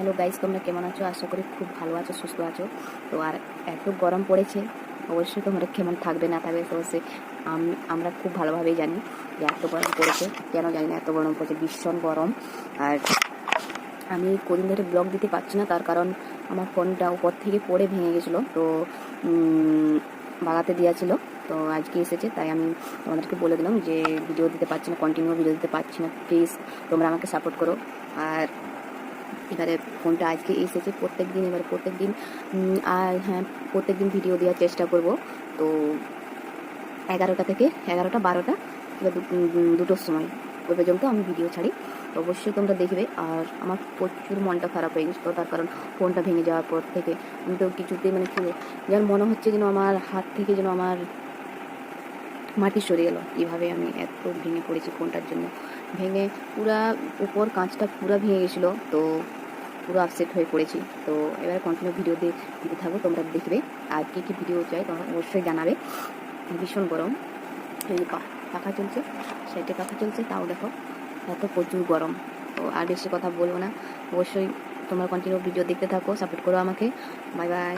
Hello guys, তোমরা কেমন আছো? আশা করি খুব ভালো আছো, সুস্থ আছো। তো আর এত গরম পড়েছে, অবশ্যই তোমরা কেমন থাকবে না থাকবে, তো অবশ্যই আম- আমরা খুব ভালোভাবেই জানি যে এত গরম পড়েছে। কেন জানি না, এত গরম পড়েছে, ভীষণ গরম। আর আমি কদিন ধরে ব্লগ দিতে পারছি না, তার কারণ আমার ফোনটা উপর থেকে পড়ে ভেঙে গেছিল। তো বাগাতে দিয়েছিল তো আজকে এসেছে, তাই আমি তোমাদেরকে বলে দিলাম যে ভিডিও দিতে পারছি না কন্টিনিউ ভিডিও দিতে পারছি না। প্লিজ তোমরা আমাকে সাপোর্ট করো। আর এবারে ফোনটা আজকে এসেছে। প্রত্যেক দিন এবার প্রত্যেক দিন আর হ্যাঁ প্রত্যেক দিন ভিডিও দেওয়ার চেষ্টা করব। তো এগারোটা থেকে এগারোটা, বারোটা এবার দুটোর সময় ওই পর্যন্ত আমি ভিডিও ছাড়ি। তো অবশ্যই তোমরা দেখবে। আর আমার প্রচুর মনটা খারাপ হয়ে গেছিল তার কারণ ফোনটা ভেঙে যাওয়ার পর থেকে। আমি তো কিছুতেই মানে কি যেন মনে হচ্ছে যেন আমার হাত থেকে যেন আমার মাটি সরে গেল। এইভাবে আমি এত ভেঙে পড়েছি ফোনটার জন্য। ভেঙে পুরা উপর কাঁচটা পুরো ভেঙে গেছিল। তো পুরো আপসেট হয়ে পড়েছি। তো এবার কন্টিনিউ ভিডিও দিতে থাকব তোমরা দেখবে। আর কী কী ভিডিও চাই তোমরা অবশ্যই জানাবে। ভীষণ গরম। পাখা চলছে, সাইডে পাখা চলছে, তাও দেখো, এত প্রচুর গরম। তো আর বেশি কথা বলব না। অবশ্যই তোমরা কন্টিনিউ ভিডিও দেখতে থাকো সাপোর্ট করো আমাকে। Bye bye